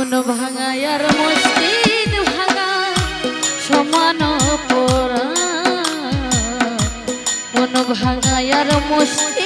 মন ভাঙায় মসজিদ ভাঙা সমান পোড়া মন ভাঙায় মসজিদ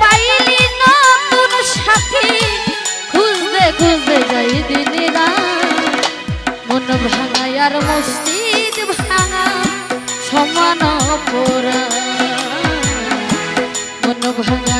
পাইলি নতুন সাথী। খুঁজতে খুঁজতে যাই দিন মন ভাঙায় আর মসজিদ ভাঙা সমান পোড়া মন ভাঙায়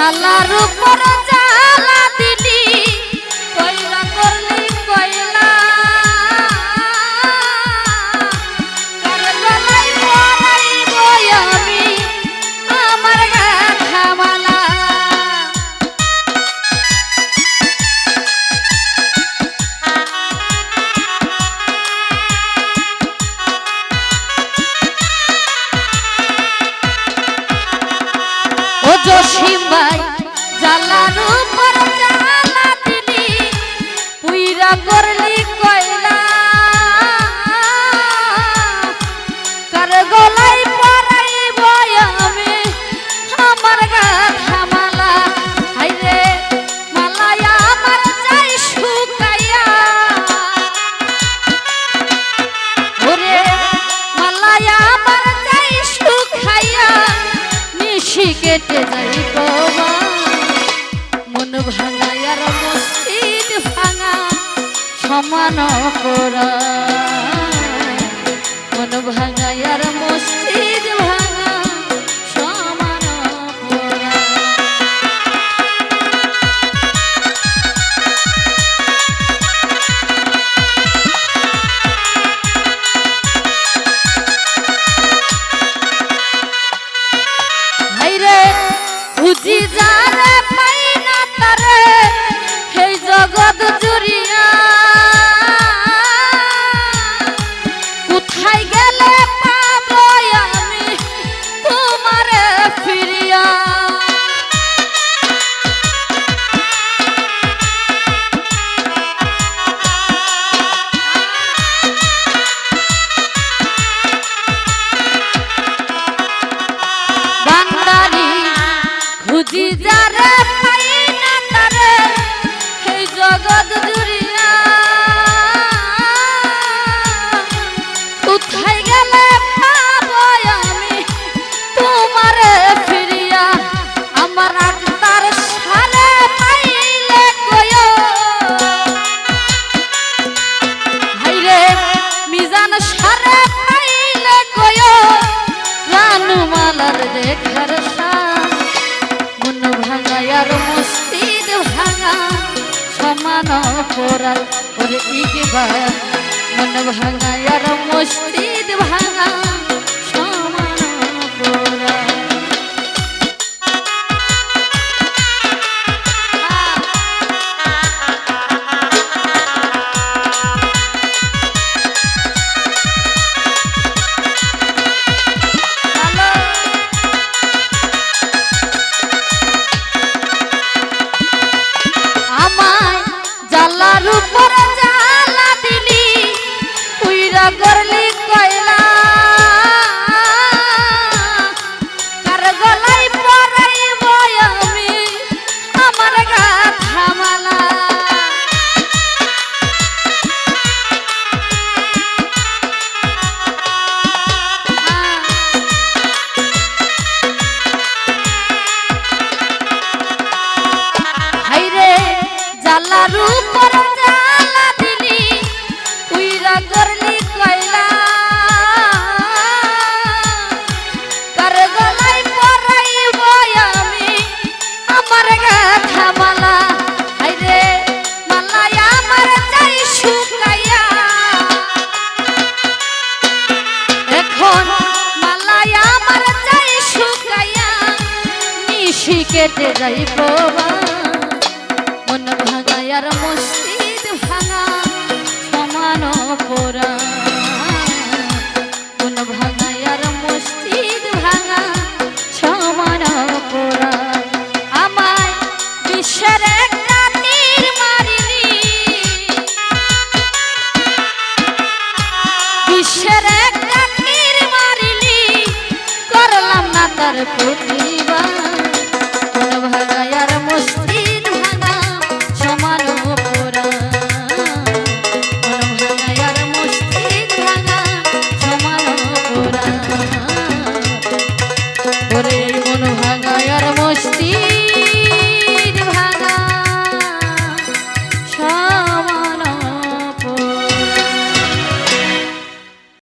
জালার উপর জালা জালার উপর জালা দিলি পুইরা করলি ভাঙায়ার মসজিদ ভাঙা সমান করা পরাল ওরে ইকবার মন ভাঙায়ার মস্তিদ ভাঙা। কেটে যাইব মন ভাঙায়ার মসজিদ ভাঙা, সমান পোরা মন ভাঙায়ার মসজিদ ভাঙা, সমান পোরা আমায় বিশ্বের বিশ্বের একটা মারিলি। করলাম না তার প্রতিভা